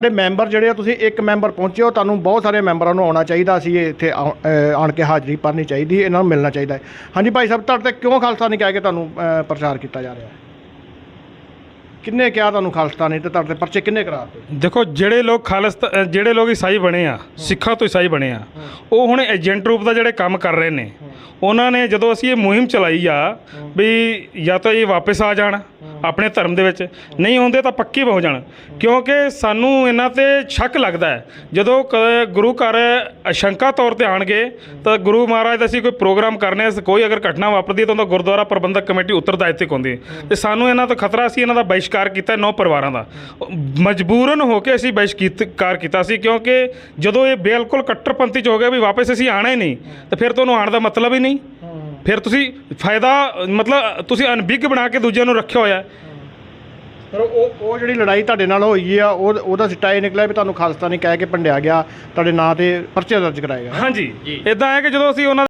ਜਿਹੜੇ ਮੈਂਬਰ ਜਿਹੜੇ ਆ ਤੁਸੀਂ ਇੱਕ ਮੈਂਬਰ ਪਹੁੰਚੇ ਹੋ ਤੁਹਾਨੂੰ ਬਹੁਤ ਸਾਰੇ ਮੈਂਬਰਾਂ ਨੂੰ ਆਉਣਾ ਚਾਹੀਦਾ ਸੀ ਇੱਥੇ ਆਉ- ਅ, ਆਣ ਕੇ ਹਾਜ਼ਰੀ ਭਰਨੀ ਚਾਹੀਦੀ ਇਹਨਾਂ ਨੂੰ ਮਿਲਣਾ ਚਾਹੀਦਾ ਹੈ। ਹਾਂਜੀ ਭਾਈ ਸਾਹਿਬ ਤੁਹਾਡੇ ਤੇ ਕਿਉਂ ਖਾਲਸਾ ਨਹੀਂ ਕਹਿ ਕੇ ਤੁਹਾਨੂੰ ਅ, ਪ੍ਰਚਾਰ ਕੀਤਾ ਜਾ ਰਿਹਾ? ਹੈ ਕਿੰਨੇ ਕਿਹਾ ਤੁਹਾਨੂੰ ਖਾਲਸਾ ਨਹੀਂ ਤੇ ਤੁਹਾਡੇ ਤੇ ਪਰਚੇ ਕਿੰਨੇ ਕਰਾਤੇ ਦੇਖੋ ਜਿਹੜੇ ਲੋਕ ਖਾਲਸਤਾ ਅ, ਜਿਹੜੇ ਲੋਕ ਈਸਾਈ ਬਣੇ ਆ ਸਿੱਖਾਂ ਤੋਂ ਈਸਾਈ ਬਣੇ ਆ ਉਹ ਹੁਣ ਏਜੰਟ ਰੂਪ ਦਾ ਜਿਹੜੇ ਕੰਮ ਕਰ ਰਹੇ ਨੇ ਉਹਨਾਂ ਨੇ ਜਦੋਂ ਅਸੀਂ ਇਹ ਮੁਹਿੰਮ ਚਲਾਈ ਆ ਵੀ ਜਾਂ ਤਾਂ ਇਹ ਵਾਪਸ ਆ ਜਾਣ ਆਪਣੇ ਧਰਮ ਦੇ ਵਿੱਚ ਨਹੀਂ ਹੁੰਦੇ ਤਾਂ ਪੱਕੇ ਹੋ ਜਾਣ। ਕਿਉਂਕਿ ਸਾਨੂੰ ਇਹਨਾਂ ਤੇ ਸ਼ੱਕ ਲੱਗਦਾ ਹੈ। ਜਦੋਂ ਕ- ਗੁਰੂ ਘਰ ਅਸ਼ੰਕਾ ਤੌਰ ਤੇ ਆਣਗੇ ਤਾਂ ਗੁਰੂ ਮਹਾਰਾਜ ਦਾ ਅਸੀਂ ਕੋਈ ਪ੍ਰੋਗਰਾਮ ਕਰਨੇ ਕੋਈ ਅਗਰ ਘਟਨਾ ਵਾਪਰਦੀ ਹੈ ਤਾਂ ਉਹਦਾ ਗੁਰਦੁਆਰਾ ਪ੍ਰਬੰਧਕ ਕਮੇਟੀ ਉੱਤਰਦਾਇਤਿਕ ਹੁੰਦੀ ਹੈ। ਤੇ ਸਾਨੂੰ ਇਹਨਾਂ ਤੋਂ ਖਤਰਾ ਸੀ, ਇਹਨਾਂ ਦਾ ਬਹਿਸ਼ਕਾਰ ਕੀਤਾ ਨੌ ਪਰਿਵਾਰਾਂ ਦਾ। ਮਜਬੂਰਨ ਹੋ ਕੇ ਅਸੀਂ ਬਹਿਸ਼ਕਾਰ ਕੀਤਾ ਸੀ, ਕਿਉਂਕਿ ਜਦੋਂ ਇਹ ਬਿਲਕੁਲ ਕੱਟਰਪੰਥੀ ਚ ਹੋ ਗਿਆ ਵੀ ਵਾਪਸ ਅਸੀਂ ਆਣਾ ਹੀ ਨਹੀਂ, ਤਾਂ ਫਿਰ ਤੁਹਾਨੂੰ ਆਉਣ ਦਾ ਮਤਲਬ ਹੀ ਨਹੀਂ। ਫਿਰ ਤੁਸੀਂ ਫਾਇਦਾ ਮਤਲਬ ਤੁਸੀਂ ਅਨਬਿਗ ਬਣਾ ਕੇ ਦੂਜਿਆਂ ਨੂੰ ਰੱਖਿਆ ਹੋਇਆ ਹੈ। ਪਰ ਉਹ ਉਹ ਜਿਹੜੀ ਲੜਾਈ ਤੁਹਾਡੇ ਨਾਲ ਹੋਈ ਆ ਉਹ ਉਹਦਾ ਸਿੱਟਾ ਇਹ ਨਿਕਲਿਆ ਵੀ ਤੁਹਾਨੂੰ ਖਾਲਸਾ ਨਹੀਂ ਕਹਿ ਕੇ ਭੰਡਿਆ ਗਿਆ ਤੁਹਾਡੇ ਨਾਂ ਤੇ ਪਰਚੇ ਦਰਜ ਕਰਾਏ ਗਏ। ਹਾਂਜੀ। ਇਦਾਂ ਹੈ ਕਿ ਜਦੋਂ ਅਸੀਂ ਉਹਨਾਂ